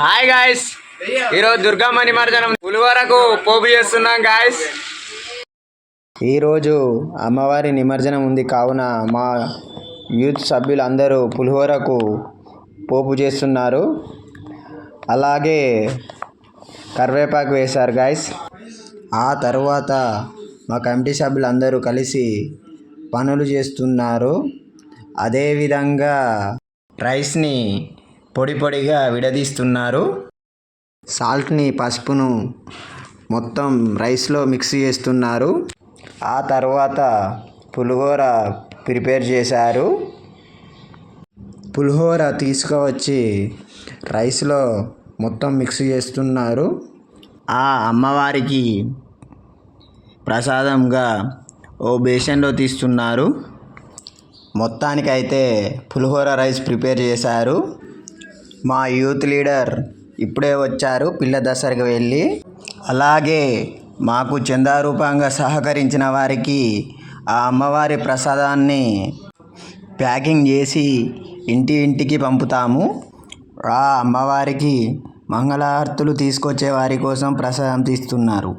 Hi guys ఈరోజు దుర్గమ్మ నిమజ్జనం పులివరకు పోపు చేస్తున్నాం గాయస్ ఈరోజు అమ్మవారి నిమజ్జనం ఉంది. కావున మా యూత్ సభ్యులందరూ పులిహోరకు పోపు చేస్తున్నారు. అలాగే కరివేపాకు వేశారు గాయస్ ఆ తర్వాత మా కమిటీ సభ్యులందరూ కలిసి పనులు చేస్తున్నారు. అదేవిధంగా రైస్ని పొడి పొడిగా విడదీస్తున్నారు. సాల్ట్ని పసుపును మొత్తం రైస్లో మిక్స్ చేస్తున్నారు. ఆ తర్వాత పులిహోర ప్రిపేర్ చేశారు. పులిహోర తీసుకువచ్చి రైస్లో మొత్తం మిక్స్ చేస్తున్నారు. ఆ అమ్మవారికి ప్రసాదంగా ఓ బేసన్లో తీస్తున్నారు. మొత్తానికైతే పులిహోర రైస్ ప్రిపేర్ చేశారు. మా యూత్ లీడర్ ఇప్పుడే వచ్చారు పిల్ల దసరకు వెళ్ళి. అలాగే మాకు చందారూపంగా సహకరించిన వారికి ఆ అమ్మవారి ప్రసాదాన్ని ప్యాకింగ్ చేసి ఇంటి ఇంటికి పంపుతాము. ఆ అమ్మవారికి మంగళహారతులు తీసుకొచ్చే వారి కోసం ప్రసాదం తీస్తున్నారు.